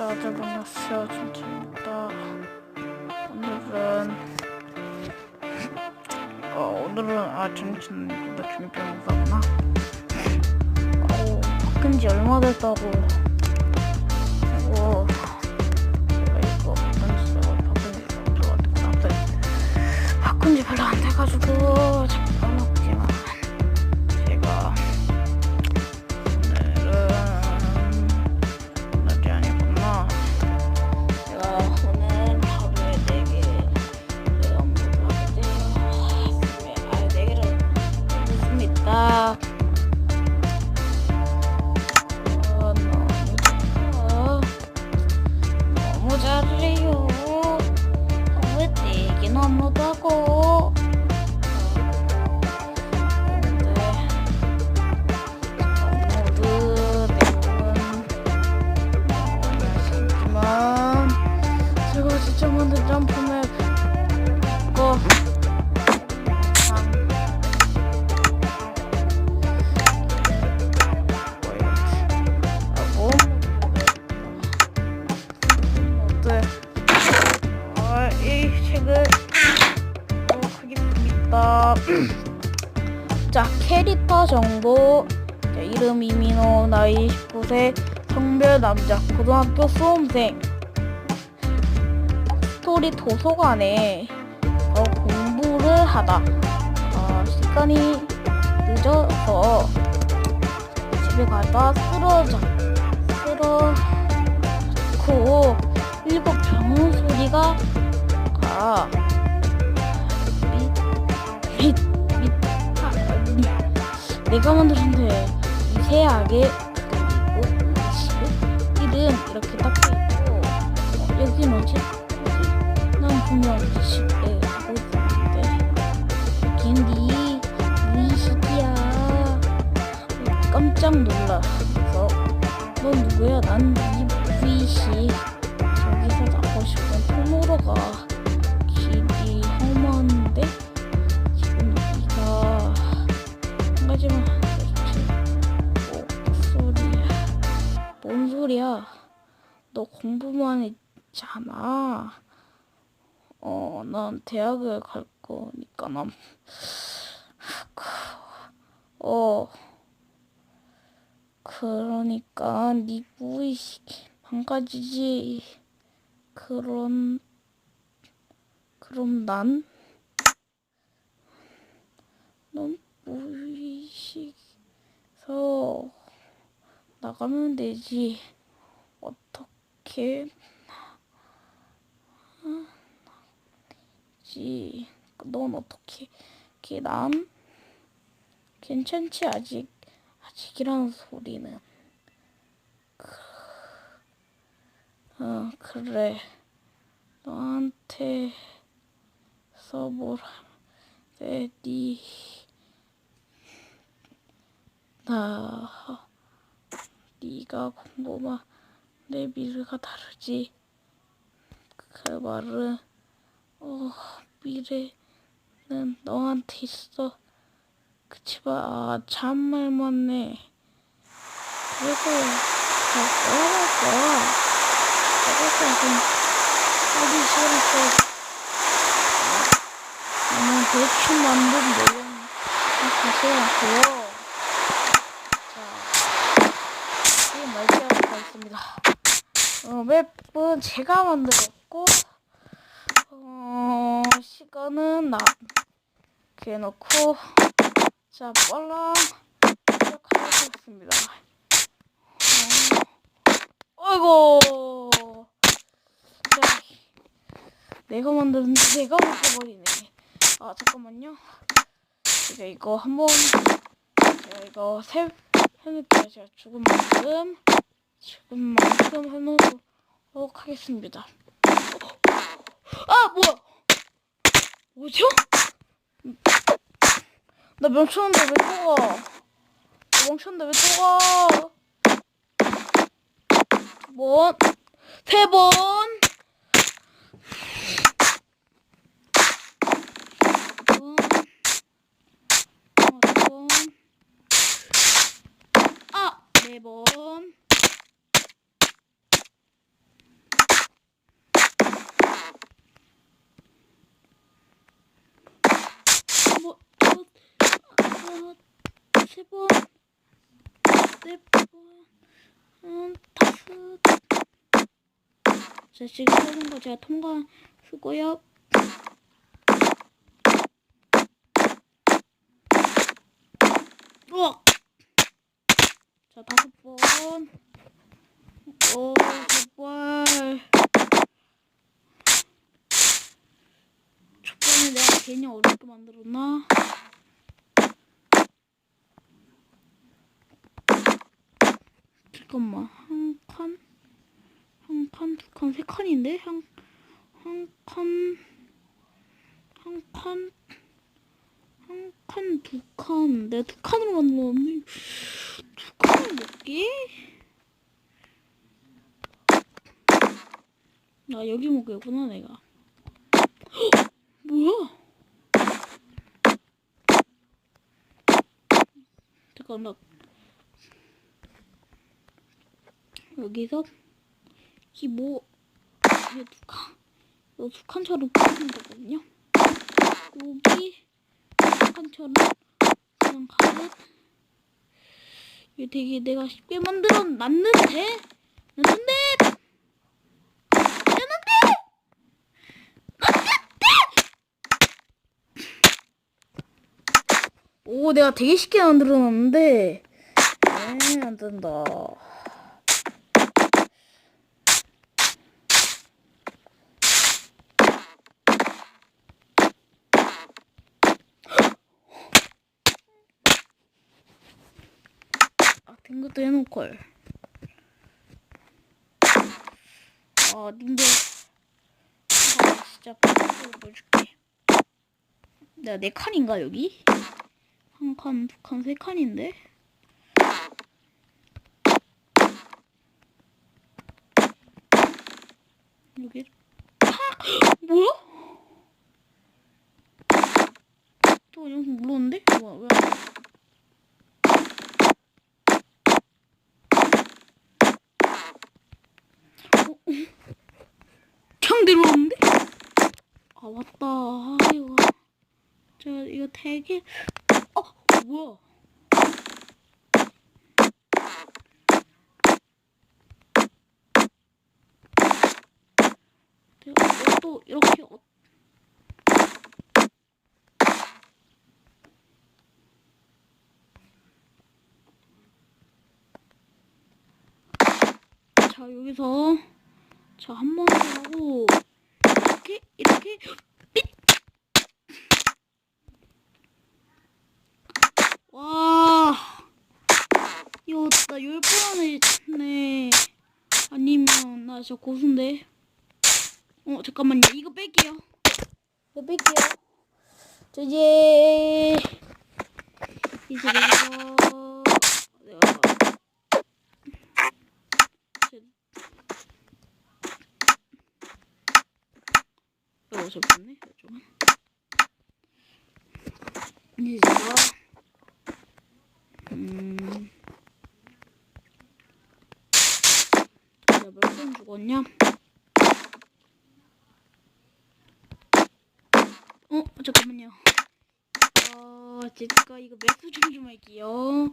다들 만났어요. 진짜입니다. 오늘은 어 오늘은 아 정신보다 중병사구나. 어 바뀐 지 얼마 됐다고. 어 내가 이거 바꾼 지 바꾼 아무튼 바꾼 지 별로 안 돼가지고 이름 이민호, 나이 19세, 성별 남자, 고등학교 수험생. 스토리 도서관에 어, 공부를 하다. 어, 시간이 늦어서 집에 가다 쓰러져. 쓰러고 일곱 병원 소리가 아, 밑. 내가 만들었는데 미세하게 그리고 집 이름 이렇게 딱 있고 어, 여긴 어디? 어디? 난 분명 집에 가고 있었는데 여긴 네 무의식이야 깜짝 놀라서 넌 누구야? 난네 무의식 저기서 나고 싶은 통로로 가 길이 험한데 지금 네가 한 가지만 소리야? 너 공부만 했잖아. 어, 난 대학을 갈 거니까 난. 어. 그러니까 네 무의식 망가지지. 그런 그럼 난? 넌 무의식에서 나가면 되지. 어떻게 지? 넌 어떻게? 걔 난? 괜찮지 아직 아직이라는 소리는. 그, 어 그래. 너한테 써보라. 네, 니, 나, 니가 공부만 내 미래가 다르지. 그 말은, 어, 미래는 너한테 있어. 그치만, 아, 참말 맞네. 그래서, 잘 꺼야겠어. 그래서, 좀, 하기 싫어서, 나는 대충 만든 내용 가져왔고요. 자, 게임 말지하도록 하겠습니다. 어, 맵은 제가 만들었고, 어, 시간은 나, 이렇게 해놓고, 자, 빨랑, 시작하겠습니다. 어, 어이구, 자, 내가 만드는데 내가 먹어버리네. 아 잠깐만요. 제가 이거 한번 제가 이거 세 해놓을게요. 제가 죽은 만큼 죽은 만큼 해놓 도록 하겠습니다. 아 뭐야? 뭐죠? 나 멈췄는데 왜 또 가? 나 멈췄는데 왜 또 가? 두 번, 세 번, 아, 네 번, 세 번, 네 번, 음, 다섯. 자, 지금 하는 거 제가 통과 쓰고요. 우와! 자, 다섯 번. 오, 제발. 초반에 내가 괜히 어렵게 만들었나? 잠깐만, 한 칸? 한 칸, 두 칸, 세 칸인데? 한, 한 칸, 한 칸, 한 칸, 두 칸. 내가 두 칸으로 만들었는데, 두 칸을 몇 개? 나 여기 먹겠구나, 내가. 헉! 뭐야? 잠깐, 나. 여기서, 이 뭐, 이게 두 칸, 이거 두 칸처럼 보이는 거거든요. 여기, 두 칸처럼 그냥 가듯. 이게 되게 내가 쉽게 만들어 놨는데, 놨는데! 오, 내가 되게 쉽게 만들어놨는데, 에이, 안 된다. 아, 된 것도 해놓을걸. 아, 님들. 아, 진짜 바로 보여줄게. 내가 네 칸인가, 여기? 한 칸, 두 칸, 세 칸인데? 여기 팍! 뭐야? 또 영상 물었는데? 뭐야, 왜? 안 돼? 어? 창 들어왔는데? 아, 맞다. 아, 이거. 저, 이거 되게. 어, 뭐야? 내가 또 이렇게 어... 자 여기서 자 한 번 하고 이렇게 이렇게 삑! 와 이거 나 열번 안에 네 아니면 나 진짜 고수인데? 어 잠깐만요. 이거 뺄게요. 이거 뺄게요. 자 이제 이제 내가 이거 잠깐만요 잠깐만 이제 제가 음 내가 몇 번 죽었냐 어 잠깐만요. 어 제가 이거 맵 수정 좀 할게요.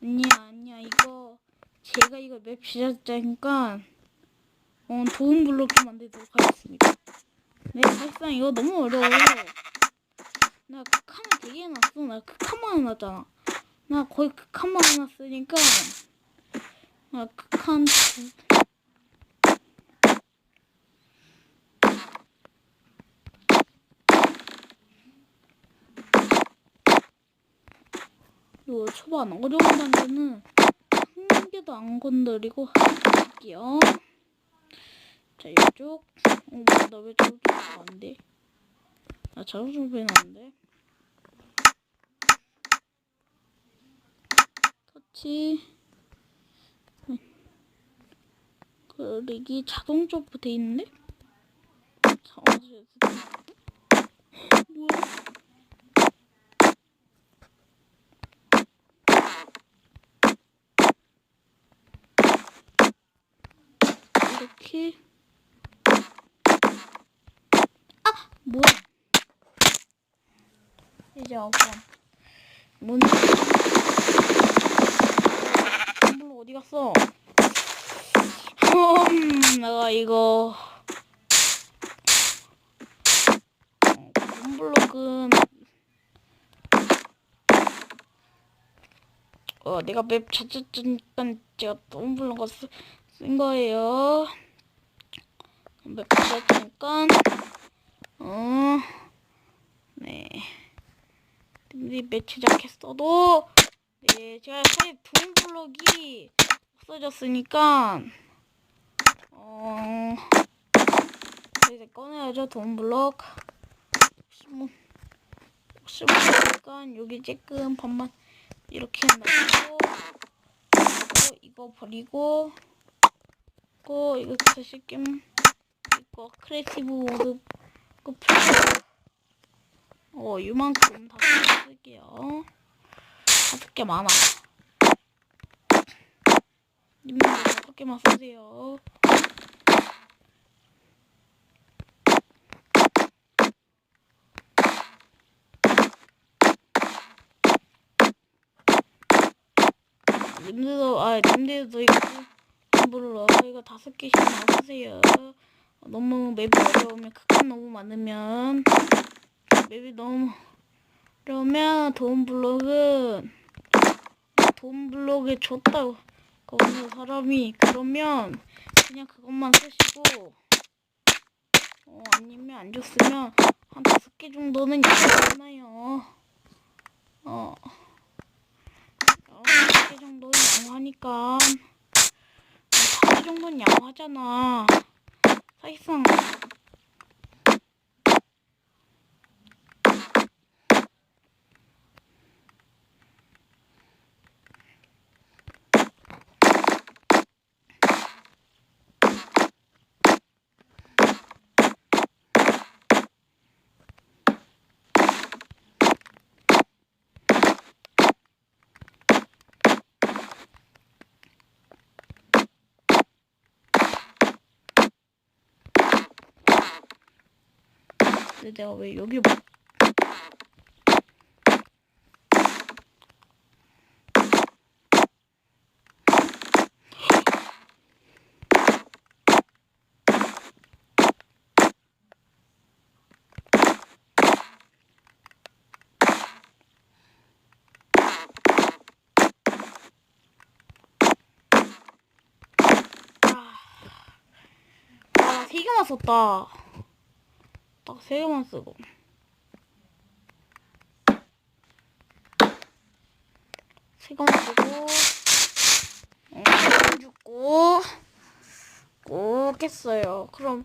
아니야 아니야 이거 제가 이거 맵 시작자니까 어 도움 블록 좀 만들도록 하겠습니다. 네 사실상 이거 너무 어려워. 나 극한을 되게 해놨어. 나 극한만 해놨잖아. 나 거의 극한만 해놨으니까 나 극한 두- 요 초반 어려운 단계는 한 개도 안 건드리고 할게요. 자 이쪽 어, 나왜 저쪽 안 돼? 나 자동차 배는 안 돼. 터치 그리기 자동 점프 돼 있는데? 자, 어디 뭐야? 이렇게 아 뭐야? 이제 5번 뭔지 텀블러 어디 갔어? 음, 내가 이거. 어, 텀블럭은 어 내가 맵 찾았으니까 제가 쓰- 쓴 거예요. 맵 찾았으니까 어 네. 근데 맵 제작했어도 네 제가 사실 텀블럭이 없어졌으니까 어 이제 꺼내야죠 텀블럭 혹시 뭐 혹시 모르니까 여기 쬐끔 반만 이렇게 그리고 이거 버리고 고 이거 다시 낌이 거 크리에이티브 모드 그 어, 이만큼 다 쓸게요. 다섯 개 많아. 님들 다섯 개만 쓰세요. 님들도, 아, 님들도 이거 물러 이거 다섯 개씩만 쓰세요. 너무 맵이 어려우면 극한 너무 많으면 맵이 너무 그러면 돈 블록은 돈 블록에 줬다고 거기서 사람이 그러면 그냥 그것만 쓰시고 어 아니면 안 줬으면 한 다섯 개 정도는 어 어, 다섯 개 정도는 양호하니까 다섯 개 정도는 양호하잖아 사 근데 내가 왜 여기 못 아, 세 개만 썼다. 딱 세 개만 쓰고. 세 개만 쓰고, 어, 세번 죽고, 꼭 했어요. 그럼,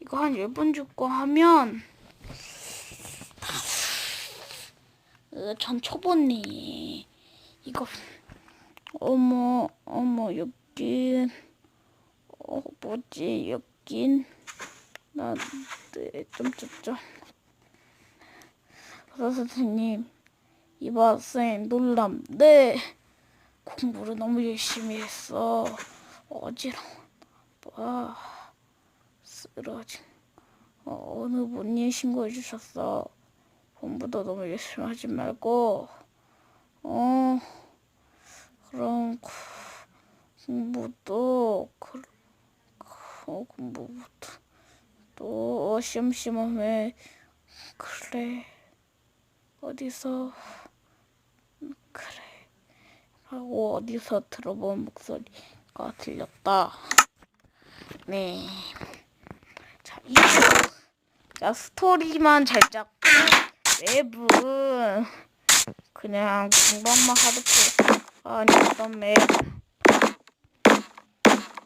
이거 한열번 죽고 하면, 으, 전 초보니. 이거, 어머, 어머, 여긴, 어, 뭐지, 여긴. 나, 네, 점점점. 서 선생님, 이봐, 쌤, 놀람. 네. 공부를 너무 열심히 했어. 어지러워. 봐. 쓰러짐. 어, 어느 분이 신고해 주셨어. 공부도 너무 열심히 하지 말고, 어, 그럼, 구- 공부도, 그, 어, 공부부터. 또 심심하면 그래 어디서 그래 하고 어디서 들어본 목소리가 들렸다. 네. 자, 이, 자 스토리만 잘 잡고 맵은 그냥 공방만 하드코어 아니었던 맵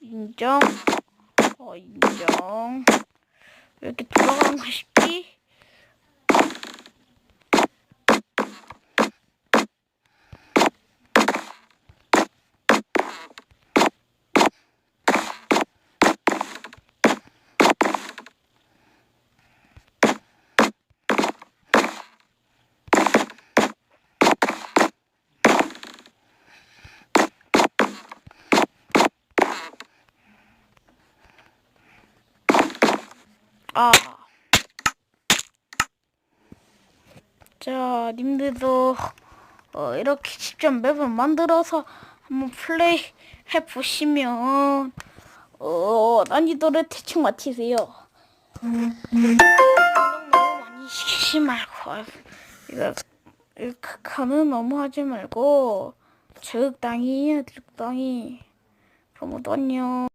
인정. 어 인정. 왜 이렇게 돌아가는 거싶지? 아. 자, 님들도 어, 이렇게 직접 맵을 만들어서 한번 플레이 해 보시면 어, 난이도를 대충 맞히세요. 너무 많이 시키지 말고 아유, 이거 극하는 너무 하지 말고 적당히 적당히 그럼 안녕.